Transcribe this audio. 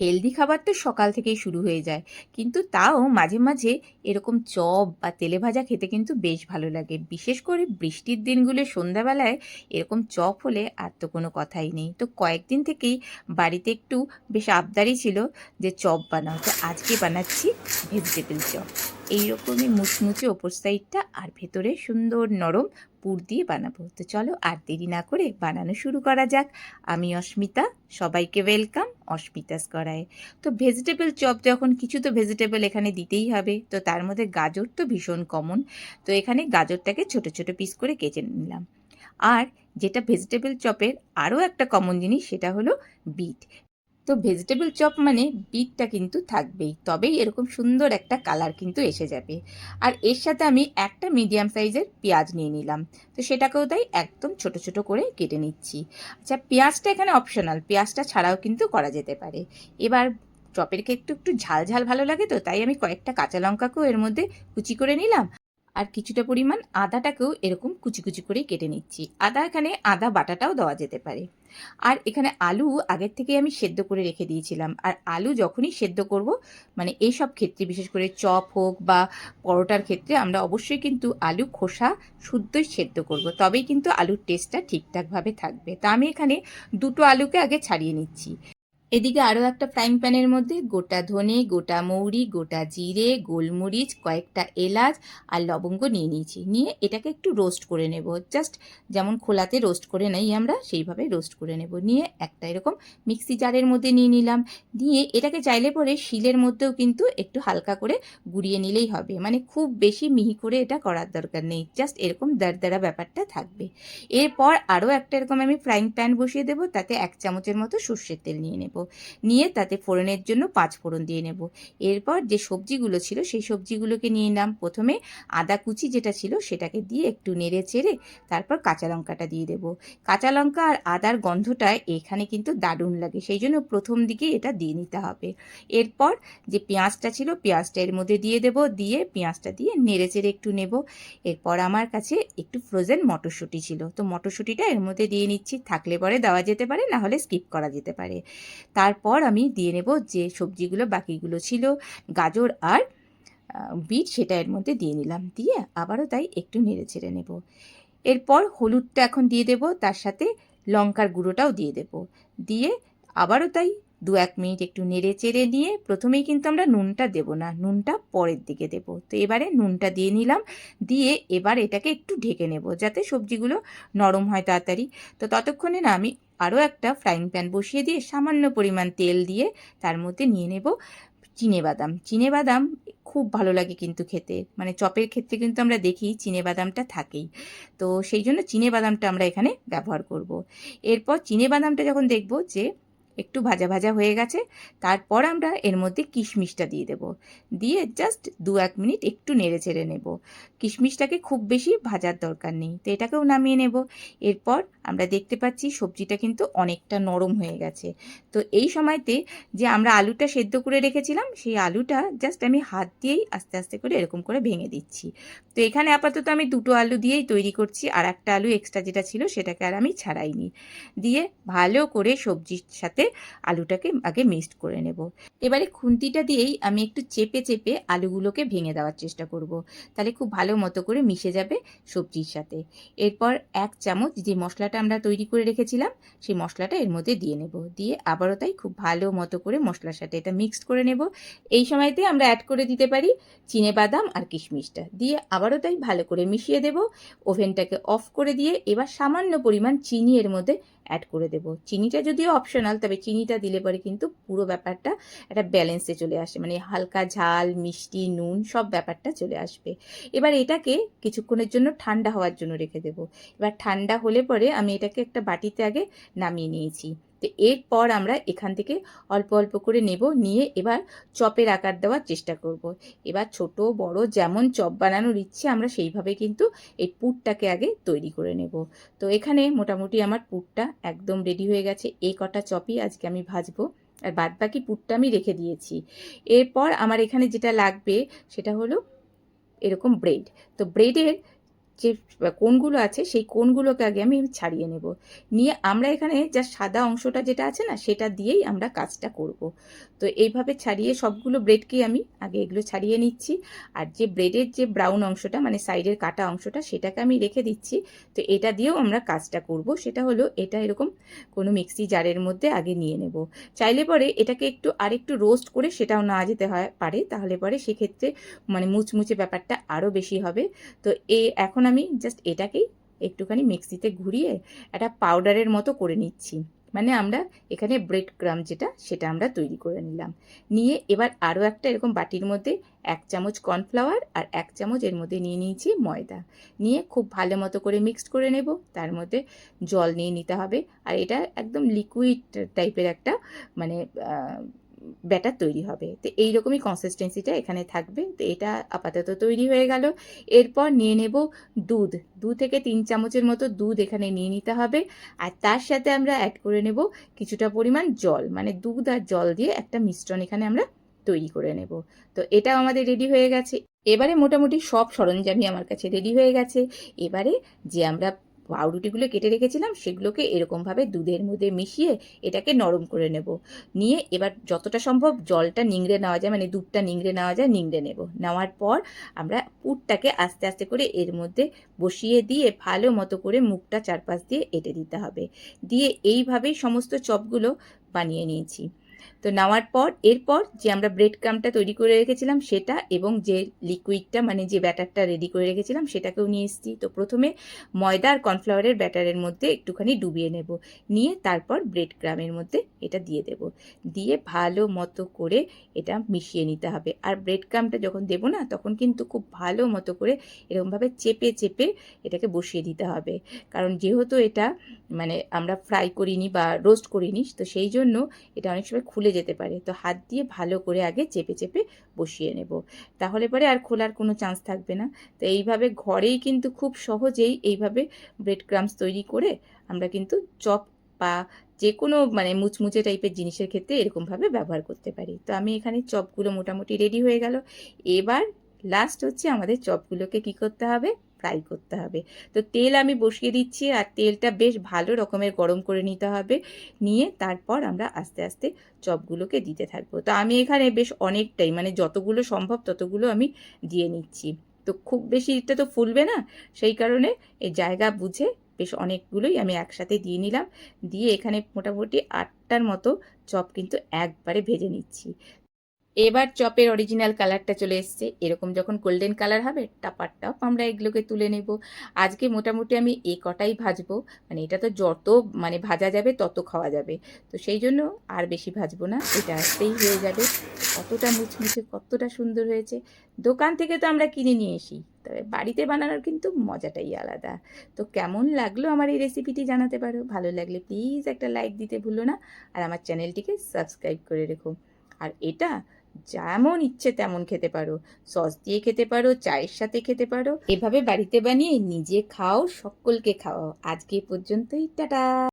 Healthy খাবার তো সকাল থেকেই শুরু হয়ে যায়। কিন্তু তাও মাঝে মাঝে এরকম চপ বা তেলে ভাজা খেতে কিন্তু বেশ ভালো লাগে। বিশেষ করে বৃষ্টির দিনগুলো সন্ধ্যাবেলায় এরকম চপ হলে আর তো কোনো কথাই নেই। তো কয়েকদিন থেকেই বাড়িতে একটু বেশ আবদারই ছিল যে চপ বানাও। তো আজকে বানাচ্ছি ভেজিটেবল চপ। এইরকমই মুচমুচে ওপর সাইডটা আর ভেতরে সুন্দর নরম পুর দিয়ে বানাবো। তো চলো আর দেরি না করে বানানো শুরু করা যাক। আমি অস্মিতা, সবাইকে ওয়েলকাম অস্মিতাস করায় তো ভেজিটেবল চপ যখন কিছু তো ভেজিটেবল এখানে দিতেই হবে। তো তার মধ্যে গাজর তো ভীষণ কমন তো এখানে গাজরটাকে ছোট ছোট পিস করে কেটে নিলাম। আর যেটা ভেজিটেবল চপের আরও একটা কমন জিনিস সেটা হলো বিট। তো ভেজিটেবল চপ মানে বিটটা কিন্তু থাকবেই, তবেই এরকম সুন্দর একটা কালার কিন্তু এসে যাবে। আর এর সাথে আমি একটা মিডিয়াম সাইজের পেঁয়াজ নিয়ে নিলাম, তো সেটাকেও তাই একদম ছোট ছোট করে কেটে নিচ্ছি। আচ্ছা পেঁয়াজটা এখানে অপশনাল পেঁয়াজটা ছাড়াও কিন্তু করা যেতে পারে। এবার চপের একটু একটু ঝাল ঝাল ভালো লাগে তো, তাই আমি কয়েকটা কাঁচা লঙ্কাকেও এর মধ্যে কুচি করে নিলাম। আর কিছুটা পরিমাণ আদাটাকেও এরকম কুচি কুচি করে কেটে নিচ্ছি। আদা এখানে আদা বাটাটাও দেওয়া যেতে পারে। আর এখানে আলু আগের থেকে আমি সেদ্ধ করে রেখে দিয়েছিলাম। আর আলু যখনই সেদ্ধ করব মানে এই সব ক্ষেত্রে, বিশেষ করে চপ হোক বা পরোটার ক্ষেত্রে, আমরা অবশ্যই কিন্তু আলু খোসা শুদ্ধই সেদ্ধ করব। তবেই কিন্তু আলুর টেস্টটা ঠিকঠাকভাবে থাকবে। তা আমি এখানে দুটো আলুকে আগে ছাড়িয়ে নিচ্ছি। এদিকে আরও একটা ফ্রাইং প্যানের মধ্যে গোটা ধনে, গোটা মৌরি, গোটা জিরে, গোলমরিচ, কয়েকটা এলাচ আর লবঙ্গ নিয়ে নিয়েছি। নিয়ে এটাকে একটু রোস্ট করে নেব। জাস্ট যেমন খোলাতে রোস্ট করে নেই আমরা, সেইভাবে রোস্ট করে নেব। নিয়ে একটা এরকম মিক্সি জারের মধ্যে নিয়ে নিলাম। দিয়ে এটাকে চাইলে পরে শিলের মধ্যেও কিন্তু একটু হালকা করে গুড়িয়ে নিলেই হবে। মানে খুব বেশি মিহি করে এটা করার দরকার নেই। জাস্ট এরকম দারদারা ব্যাপারটা থাকবে। এরপর আরও একটা এরকম আমি ফ্রাইং প্যান বসিয়ে দেবো। তাতে এক চামচের মতো সর্ষের তেল নিয়ে নেব। নিয়ে তাতে ফোড়নের জন্য পাঁচ ফোড়ন দিয়ে নেব। এরপর যে সবজিগুলো ছিল, সেই সবজিগুলোকে নিয়ে নিলাম। প্রথমে আদা কুচি যেটা ছিল, সেটাকে দিয়ে একটু নেড়ে চেড়ে তারপর কাঁচা লঙ্কাটা দিয়ে দেব। কাঁচা লঙ্কা আর আদার গন্ধটা এখানে কিন্তু দারুণ লাগে, সেই জন্য প্রথম দিকে এটা দিয়ে নিতে হবে। এরপর যে পেঁয়াজটা ছিল, পেঁয়াজটা এর মধ্যে দিয়ে দেব, দিয়ে পেঁয়াজটা দিয়ে নেড়ে চেড়ে একটু নেব। এরপর আমার কাছে একটু ফ্রোজেন মটরশুঁটি ছিল। তো মটরশুঁটিটা এর মধ্যে দিয়ে নিচ্ছি, থাকলে পরে দেওয়া যেতে পারে, না হলে স্কিপ করা যেতে পারে। তারপর আমি দিয়ে নেব যে সবজিগুলো বাকিগুলো ছিল, গাজর আর বিট সেটা এর মধ্যে দিয়ে নিলাম। দিয়ে আবারও তাই একটু নেড়ে ছেড়ে নেব। এরপর হলুদটা এখন দিয়ে দেব, তার সাথে লঙ্কার গুঁড়োটাও দিয়ে দেব। দিয়ে আবারও তাই দু এক মিনিট একটু নেড়ে চেড়ে নিয়ে প্রথমেই কিন্তু আমরা নুনটা দেব না, নুনটা পরের দিকে দেব। তো এবারে নুনটা দিয়ে নিলাম, দিয়ে এবার এটাকে একটু ঢেকে নেব যাতে সবজিগুলো নরম হয় তাড়াতাড়ি। তো ততক্ষণে না আমি আরও একটা ফ্রাইং প্যান বসিয়ে দিয়ে সামান্য পরিমাণ তেল দিয়ে তার মধ্যে নিয়ে নেব চিনেবাদাম। চিনেবাদাম খুব ভালো লাগে কিন্তু খেতে মানে চপের ক্ষেত্রে কিন্তু আমরা দেখি চিনেবাদামটা থাকেই। তো সেই জন্য চিনেবাদামটা আমরা এখানে ব্যবহার করব। এরপর চিনেবাদামটা যখন দেখব যে একটু ভাজা ভাজা হয়ে গেছে, তারপর আমরা এর মধ্যে কিশমিশটা দিয়ে দেব। দিয়ে জাস্ট দু এক মিনিট একটু নেড়ে চেড়ে নেব। কিশমিশটাকে খুব বেশি ভাজার দরকার নেই, তো এটাকেও নামিয়ে নেব। এরপর আমরা দেখতে পাচ্ছি সবজিটা কিন্তু অনেকটা নরম হয়ে গেছে। তো এই সময়তে যে আমরা আলুটা সেদ্ধ করে রেখেছিলাম, সেই আলুটা জাস্ট আমি হাত দিয়েই আস্তে আস্তে করে এরকম করে ভেঙে দিচ্ছি। তো এখানে আপাতত আমি দুটো আলু দিয়েই তৈরি করছি, আর একটা আলু এক্সট্রা যেটা ছিল সেটাকে আর আমি ছাড়াইনি। দিয়ে ভালো করে সবজির সাথে আলুটাকে আগে মিক্সড করে নেব। এবারে খুন্তিটা দিয়েই আমি একটু চেপে চেপে আলুগুলোকে ভেঙে দেওয়ার চেষ্টা করব। তাহলে খুব ভালো মতো করে মিশে যাবে সবজির সাথে। এরপর এক চামচ যে মশলাটা আমরা তৈরি করে রেখেছিলাম, সেই মশলাটা এর মধ্যে দিয়ে নেব। দিয়ে আবারও তাই খুব ভালো মতো করে মশলার সাথে এটা মিক্সড করে নেব। এই সময়তে আমরা অ্যাড করে দিতে পারি চিনে বাদাম আর কিশমিশটা। দিয়ে আবারও তাই ভালো করে মিশিয়ে দেব। ওভেনটাকে অফ করে দিয়ে এবার সামান্য পরিমাণ চিনি এর মধ্যে অ্যাড করে দেব। চিনিটা যদিও অপশনাল তবে চিনিটা দিলে পরে কিন্তু পুরো ব্যাপারটা একটা ব্যালেন্সে চলে আসে। মানে হালকা ঝাল, মিষ্টি, নুন, সব ব্যাপারটা চলে আসবে। এবার এটাকে কিছুক্ষণের জন্য ঠান্ডা হওয়ার জন্য রেখে দেব। এবার ঠান্ডা হলে পরে আমি এটাকে একটা বাটিতে আগে নামিয়ে নিয়েছি। তো এরপর আমরা এখান থেকে অল্প অল্প করে নেব, নিয়ে এবার চপের আকার দেওয়ার চেষ্টা করব। এবার ছোট, বড় যেমন চপ বানানোর ইচ্ছে আমরা সেইভাবে কিন্তু এই পুরটাকে আগে তৈরি করে নেব। তো এখানে মোটামুটি আমার পুরটা একদম রেডি হয়ে গেছে। এই কটা চপই আজকে আমি ভাজবো। আর বাদ বাকি পুরটা আমি রেখে দিয়েছি। এরপর আমার এখানে যেটা লাগবে সেটা হলো এরকম ব্রেড তো ব্রেডের যে কোনগুলো আছে সেই কোনগুলোকে আগে আমি ছাড়িয়ে নেব। নিয়ে আমরা এখানে যা সাদা অংশটা যেটা আছে না, সেটা দিয়েই আমরা কাজটা করব। তো এইভাবে ছাড়িয়ে সবগুলো ব্রেডকেই আমি আগে এগুলো ছাড়িয়ে নিচ্ছি। আর যে ব্রেডের যে ব্রাউন অংশটা মানে সাইডের কাটা অংশটা, সেটাকে আমি রেখে দিচ্ছি। তো এটা দিয়েও আমরা কাজটা করব। সেটা হলো এটা এরকম কোনো মিক্সি জারের মধ্যে আগে নিয়ে নেব। চাইলে পরে এটাকে একটু আরেকটু রোস্ট করে সেটাও না যেতে হয়, পারে। তাহলে পরে সেক্ষেত্রে মানে মুচমুচে ব্যাপারটা আরও বেশি হবে। তো এ, এখন আমি জাস্ট এটাকেই একটুখানি মিক্সিতে ঘুরিয়ে একটা পাউডারের মতো করে নিচ্ছি। মানে আমরা এখানে ব্রেড ক্রাম যেটা, সেটা আমরা তৈরি করে নিলাম। নিয়ে এবার আরও একটা এরকম বাটির মধ্যে এক চামচ কর্নফ্লাওয়ার আর এক চামচ এর মধ্যে নিয়ে নিয়েছি ময়দা। নিয়ে খুব ভালো মতো করে মিক্সড করে নেব। তার মধ্যে জল নিয়ে নিতে হবে। আর এটা একদম লিকুইড টাইপের একটা মানে ব্যাটার তৈরি হবে। তো এইরকমই কনসিস্টেন্সিটা এখানে থাকবে। তো এটা আপাতত তৈরি হয়ে গেল। এরপর নিয়ে নেব দুধ। দু থেকে তিন চামচের মতো দুধ এখানে নিয়ে নিতে হবে। আর তার সাথে আমরা অ্যাড করে নেব কিছুটা পরিমাণ জল। মানে দুধ আর জল দিয়ে একটা মিশ্রণ এখানে আমরা তৈরি করে নেব। তো এটাও আমাদের রেডি হয়ে গেছে। এবারে মোটামুটি সব সরঞ্জামই আমার কাছে রেডি হয়ে গেছে। এবারে যে আমরা পাউরুটিগুলো কেটে রেখেছিলাম, সেগুলোকে এরকমভাবে দুধের মধ্যে মিশিয়ে এটাকে নরম করে নেব। নিয়ে এবার যতটা সম্ভব জলটা নিংড়ে নেওয়া যায় মানে দুধটা নিংড়ে নেওয়া যায়, নিংড়ে নেব। নেওয়ার পর আমরা পুরটাকে আস্তে আস্তে করে এর মধ্যে বসিয়ে দিয়ে ভালো মতো করে মুখটা চারপাশ দিয়ে এঁটে দিতে হবে। দিয়ে এইভাবেই সমস্ত চপগুলো বানিয়ে নিয়েছি। তো নেওয়ার পর, এরপর যে আমরা ব্রেড ক্রামটা তৈরি করে রেখেছিলাম সেটা এবং যে লিকুইডটা মানে যে ব্যাটারটা রেডি করে রেখেছিলাম সেটাকেও নিয়ে এসেছি। তো প্রথমে ময়দা আর কর্নফ্লাওয়ারের ব্যাটারের মধ্যে একটুখানি ডুবিয়ে নেব। নিয়ে তারপর ব্রেড ক্রামের মধ্যে এটা দিয়ে দেব। দিয়ে ভালো মতো করে এটা মিশিয়ে নিতে হবে। আর ব্রেড ক্রামটা যখন দেবো না, তখন কিন্তু খুব ভালো মতো করে এরকমভাবে চেপে চেপে এটাকে বসিয়ে দিতে হবে। কারণ যেহেতু এটা মানে আমরা ফ্রাই করিনি বা রোস্ট করিনি, তো সেই জন্য এটা অনেক সময় খুলে যেতে পারে। তো হাত দিয়ে ভালো করে আগে চেপে চেপে বসিয়ে নেব। তাহলে পরে আর খোলার কোনো চান্স থাকবে না। তো এইভাবে ঘরেই কিন্তু খুব সহজেই এইভাবে ব্রেড ক্রামস তৈরি করে আমরা কিন্তু চপ বা যে কোনো মানে মুচমুচে টাইপের জিনিসের ক্ষেত্রে এরকমভাবে ব্যবহার করতে পারি। তো আমি এখানে চপগুলো মোটামুটি রেডি হয়ে গেল। এবার লাস্ট হচ্ছে আমাদের চপগুলোকে কি করতে হবে? ফ্রাই করতে হবে। তো তেল আমি বসিয়ে দিচ্ছি আর তেলটা বেশ ভালো রকমের গরম করে নিতে হবে। নিয়ে তারপর আমরা আস্তে আস্তে চপগুলোকে দিতে থাকব। তো আমি এখানে বেশ অনেকটাই মানে যতগুলো সম্ভব ততগুলো আমি দিয়ে নিচ্ছি। তো খুব বেশি এটা তো ফুলবে না, সেই কারণে এই জায়গা বুঝে বেশ অনেকগুলোই আমি একসাথে দিয়ে নিলাম। দিয়ে এখানে মোটামুটি আটটার মতো চপ কিন্তু একবারে ভেজে নিচ্ছি। এবার চপের অরিজিনাল কালারটা চলে এসছে। এরকম যখন গোল্ডেন কালার হবে টাপার টাপ আমরা এগুলোকে তুলে নেব। আজকে মোটামুটি আমি এ কটাই ভাজবো। মানে এটা তো যত মানে ভাজা যাবে, তত খাওয়া যাবে। তো সেই জন্য আর বেশি ভাজবো না। এটা আসতেই হয়ে যাবে। কতটা মুচমুচে, কতটা সুন্দর হয়েছে। দোকান থেকে তো আমরা কিনে নিয়ে এসি। তবে বাড়িতে বানানোর কিন্তু মজাটাই আলাদা। তো কেমন লাগল আমার এই রেসিপিটি জানাতে পারো? ভালো লাগলে প্লিজ একটা লাইক দিতে ভুলো না। আর আমার চ্যানেলটিকে সাবস্ক্রাইব করে রেখো। আর এটা যেমন ইচ্ছে তেমন খেতে পারো। সস দিয়ে খেতে পারো, চায়ের সাথে খেতে পারো। এভাবে বাড়িতে বানিয়ে নিজে খাও, সকলকে খাওয়াও। আজকে পর্যন্তই, টাটা!